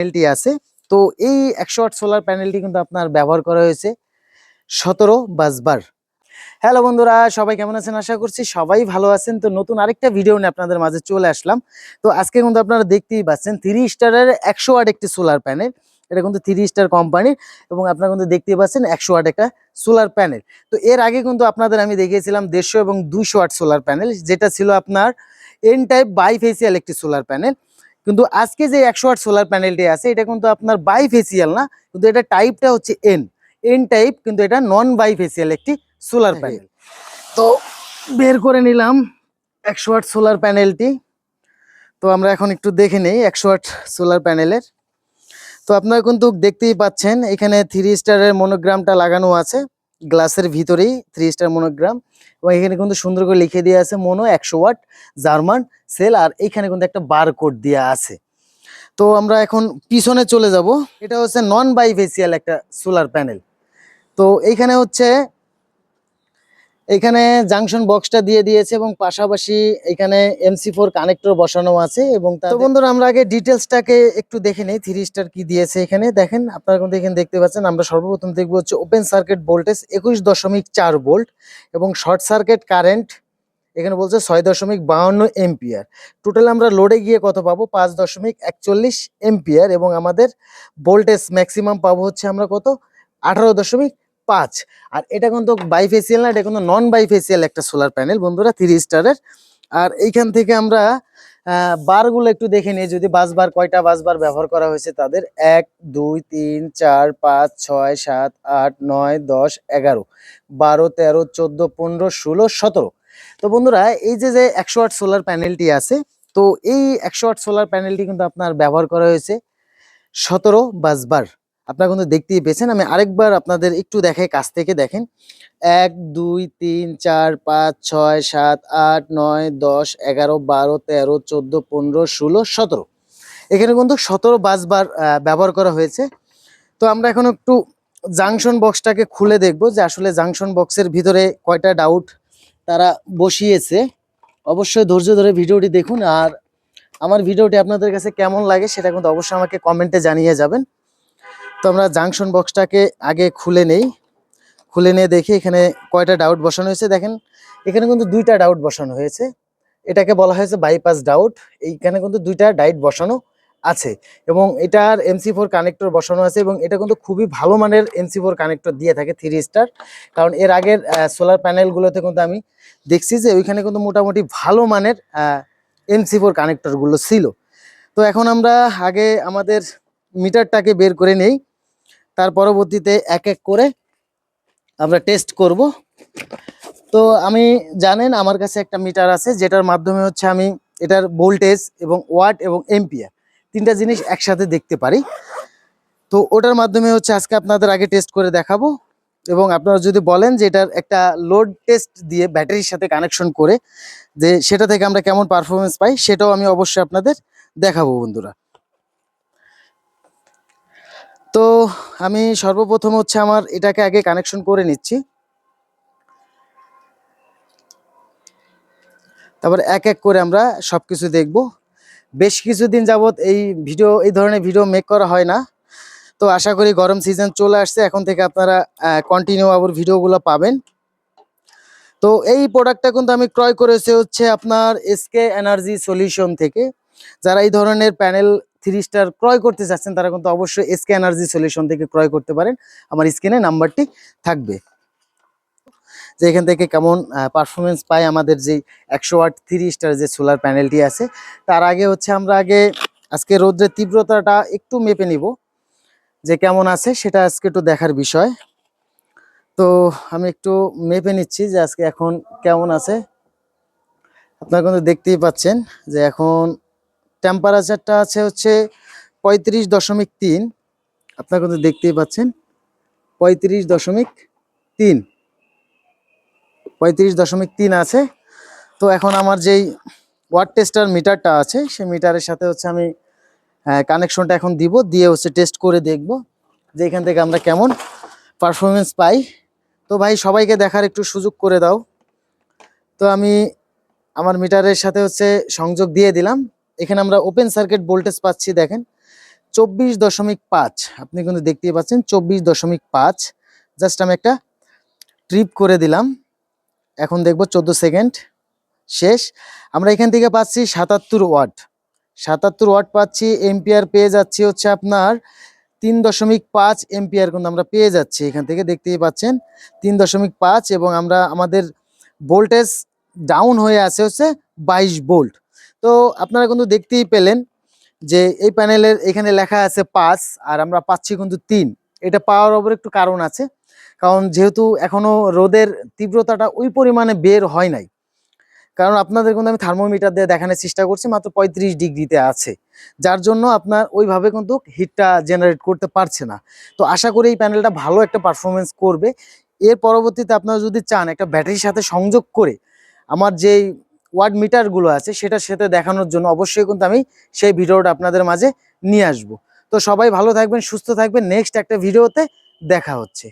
প্যানেলটি আছে। তো এই একশো ওয়াট সোলার প্যানেলটি কিন্তু আপনার ব্যবহার করা হয়েছে সতেরো বাসবার হ্যালো বন্ধুরা, সবাই কেমন আছেন? আশা করছি সবাই ভালো আছেন। তো নতুন আরেকটা ভিডিও নিয়ে আপনাদের মাঝে চলে আসলাম। তো আজকে কিন্তু আপনারা দেখতেই পাচ্ছেন থ্রি স্টারের একশো ওয়াট একটি সোলার প্যানেল এটা কিন্তু থ্রি স্টার কোম্পানির এবং আপনারা কিন্তু দেখতেই পাচ্ছেন একশো ওয়াট একটা সোলার প্যানেল তো এর আগে কিন্তু আপনাদের আমি দেখিয়েছিলাম দেড়শো এবং দুশো ওয়াট সোলার প্যানেল যেটা ছিল আপনার এন টাইপ বাইফেসিয়াল একটি সোলার প্যানেল কিন্তু আজকে যে একশো আট সোলার প্যানেলটি আছে এটা কিন্তু আপনার বাই ফেসিয়াল না কিন্তু এটা টাইপটা হচ্ছে এন এন টাইপ কিন্তু এটা নন বাই ফেসিয়াল একটি সোলার প্যানেল তো বের করে নিলাম একশো আট সোলার প্যানেলটি তো আমরা এখন একটু দেখে নেই একশো আট সোলার প্যানেলের তো আপনারা কিন্তু দেখতেই পাচ্ছেন এখানে থ্রি স্টারের মনোগ্রামটা লাগানো আছে। গ্লাসের ভিতরেই থ্রি স্টার মনোগ্রাম এবং এখানে কিন্তু সুন্দর করে লিখে দিয়ে আছে মনো একশো ওয়াট জার্মান সেল আর এখানে কিন্তু একটা বার কোড দেওয়া আছে। তো আমরা এখন পিছনে চলে যাব। এটা হচ্ছে নন বাইফেসিয়াল একটা সোলার প্যানেল তো এইখানে হচ্ছে এখানে জাংশন বক্সটা দিয়ে দিয়েছে এবং পাশাপাশি এখানে এমসি ফোর কানেক্টর বসানো আছে এবং তো বন্ধুরা, আমরা আগে ডিটেলসটাকে একটু দেখে নেই থ্রি স্টার কি দিয়েছে এখানে। দেখেন, আপনারা কিন্তু এখানে দেখতে পাচ্ছেন, আমরা সর্বপ্রথম দেখব হচ্ছে ওপেন সার্কিট ভোল্টেজ একুশ দশমিক চার ভোল্ট এবং শর্ট সার্কিট কারেন্ট এখানে বলছে ছয় দশমিক বাহান্ন এম্পিয়ার টোটাল আমরা লোডে গিয়ে কত পাবো? পাঁচ দশমিক একচল্লিশ এম্পিয়ার এবং আমাদের ভোল্টেজ ম্যাক্সিমাম পাবো হচ্ছে আমরা কত? আঠারো দশমিক পাঁচ। আর এটা কিন্তু বাইফেসিয়াল না, এটা কিন্তু নন বাইফেসিয়াল একটা সোলার প্যানেল বন্ধুরা থ্রি স্টারের আর এইখান থেকে আমরা বারগুলো একটু দেখে নিই। যদি বাস বার কয়টা বাস বার ব্যবহার করা হয়েছে তাদের? এক, দুই, তিন, চার, পাঁচ, ছয়, সাত, আট, নয়, দশ, এগারো। বারো, তেরো, চোদ্দ, পনেরো, ষোলো, সতেরো। তো বন্ধুরা, এই যে যে একশো আট সোলার প্যানেলটি আছে, তো এই একশো আট সোলার প্যানেলটি কিন্তু আপনার ব্যবহার করা হয়েছে সতেরো বাসবার আপনারা কিন্তু দেখতেই পেয়েছেন। আমি আরেকবার আপনাদের একটু দেখাই, কাছ থেকে দেখেন। এক, দুই, তিন, চার, পাঁচ, ছয়, সাত, আট, নয়, দশ, এগারো, বারো, তেরো, চোদ্দ, পনেরো, ষোলো, সতেরো। এখানে কিন্তু সতেরো বাসবার ব্যবহার করা হয়েছে। তো আমরা এখন একটু জাংশন বক্সটাকে খুলে দেখব যে আসলে জাংশন বক্সের ভিতরে কয়টা ডাউট তারা বসিয়েছে। অবশ্যই ধৈর্য ধরে ভিডিওটি দেখুন। আর আমার ভিডিওটি আপনাদের কাছে কেমন লাগে সেটা কিন্তু অবশ্যই আমাকে কমেন্টে জানিয়ে যাবেন। তো আমরা জাংশন বক্সটাকে আগে খুলে নেই। খুলে নিয়ে দেখি এখানে কয়টা ডাউট বসানো হয়েছে। দেখেন, এখানে কিন্তু দুইটা ডাউট বসানো হয়েছে। এটাকে বলা হয়েছে বাইপাস ডাউট এইখানে কিন্তু দুইটা ডাইট বসানো আছে এবং এটার এমসি ফোর কানেক্টর বসানো আছে এবং এটা কিন্তু খুবই ভালো মানের এমসি ফোর কানেক্টর দিয়ে থাকে থ্রি স্টার কারণ এর আগের সোলার প্যানেলগুলোতে কিন্তু আমি দেখছি যে ওইখানে কিন্তু মোটামুটি ভালো মানের এমসি ফোর কানেক্টরগুলো ছিল। তো এখন আমরা আগে আমাদের মিটারটাকে বের করে নেই। তার পরবর্তীতে এক এক করে আমরা টেস্ট করব। তো আমি জানেন আমার কাছে একটা মিটার আছে, যেটার মাধ্যমে হচ্ছে আমি এটার ভোল্টেজ এবং ওয়াট এবং এম্পিয়ার তিনটা জিনিস একসাথে দেখতে পারি। তো ওটার মাধ্যমে হচ্ছে আজকে আপনাদের আগে টেস্ট করে দেখাবো এবং আপনারা যদি বলেন যে এটার একটা লোড টেস্ট দিয়ে ব্যাটারির সাথে কানেকশন করে, যে সেটা থেকে আমরা কেমন পারফরমেন্স পাই সেটাও আমি অবশ্যই আপনাদের দেখাবো বন্ধুরা। তো আমি সর্বপ্রথম হচ্ছে আমার এটাকে আগে কানেকশন করে নিচ্ছি। তারপর এক এক করে আমরা সবকিছু দেখব। বেশ কিছুদিন যাবত এই ভিডিও, এই ধরনের ভিডিও মেক করা হয় না। তো আশা করি গরম সিজন চলে আসছে, এখন থেকে আপনারা কন্টিনিউ আবার ভিডিওগুলো পাবেন। তো এই প্রোডাক্টটা কিন্তু আমি ক্রয় করেছি হচ্ছে আপনার এসকে এনার্জি সলিউশন থেকে। যারা এই ধরনের প্যানেল থ্রি স্টার ক্রয় করতে চাচ্ছেন, তারা কিন্তু অবশ্যই এসকে এনার্জি সলিউশন থেকে ক্রয় করতে পারেন। আমার স্ক্রিনে নাম্বারটি থাকবে। যে এখান থেকে কেমন পারফরমেন্স পাই আমাদের যে একশো ওয়াট থ্রি স্টার যে সোলার প্যানেলটি আছে, তার আগে হচ্ছে আমরা আগে আজকে রোদ্রের তীব্রতাটা একটু মেপে নিব, যে কেমন আছে সেটা আজকে একটু দেখার বিষয়। তো আমি একটু মেপে নিচ্ছি যে আজকে এখন কেমন আছে। আপনারা কিন্তু দেখতেই পাচ্ছেন যে এখন টেম্পারেচারটা আছে হচ্ছে পঁয়ত্রিশ দশমিক তিন। আপনারা কিন্তু দেখতেই পাচ্ছেন, পঁয়ত্রিশ দশমিক তিন। পঁয়ত্রিশ দশমিক তিন আছে। তো এখন আমার যেই ওয়াট টেস্টার মিটারটা আছে, সেই মিটারের সাথে হচ্ছে আমি কানেকশনটা এখন দিব, দিয়ে হচ্ছে টেস্ট করে দেখব যে এখান থেকে আমরা কেমন পারফরমেন্স পাই। তো ভাই, সবাইকে দেখার একটু সুযোগ করে দাও। তো আমি আমার মিটারের সাথে হচ্ছে সংযোগ দিয়ে দিলাম। এখানে আমরা ওপেন সার্কিট ভোল্টেজ পাচ্ছি, দেখেন। চব্বিশ দশমিক পাঁচ, আপনি কিন্তু দেখতেই পাচ্ছেন চব্বিশ দশমিক পাঁচ। জাস্ট আমি একটা ট্রিপ করে দিলাম। এখন দেখব চোদ্দ সেকেন্ড শেষ। আমরা এখান থেকে পাচ্ছি সাতাত্তর ওয়াট সাতাত্তর ওয়াট পাচ্ছি এম্পিয়ার পেয়ে যাচ্ছি হচ্ছে আপনার তিন দশমিক পাঁচ এম্পিয়ার কিন্তু আমরা পেয়ে যাচ্ছি। এখান থেকে দেখতেই পাচ্ছেন তিন দশমিক পাঁচ এবং আমরা আমাদের ভোল্টেজ ডাউন হয়ে আছে হচ্ছে বাইশ ভোল্ট তো আপনারা কিন্তু দেখতেই পেলেন যে এই প্যানেলের এখানে লেখা আছে পাঁচ, আর আমরা পাচ্ছি কিন্তু তিন। এটা পাওয়ার ওপর একটু কারণ আছে, কারণ যেহেতু এখনও রোদের তীব্রতাটা ওই পরিমাণে বের হয় নাই। কারণ আপনাদের কিন্তু আমি থার্মোমিটার দিয়ে দেখানোর চেষ্টা করছি, মাত্র পঁয়ত্রিশ ডিগ্রিতে আছে, যার জন্য আপনার ওইভাবে কিন্তু হিটটা জেনারেট করতে পারছে না। তো আশা করি এই প্যানেলটা ভালো একটা পারফরমেন্স করবে। এর পরবর্তীতে আপনারা যদি চান একটা ব্যাটারির সাথে সংযোগ করে আমার যেই ওয়াট মিটারগুলো আছে সেটার সাথে দেখানোর জন্য অবশ্যই কিন্তু আমি সেই ভিডিওটা আপনাদের মাঝে নিয়ে আসব। তো সবাই ভালো থাকবেন, সুস্থ থাকবেন। নেক্সট একটা ভিডিওতে দেখা হচ্ছে।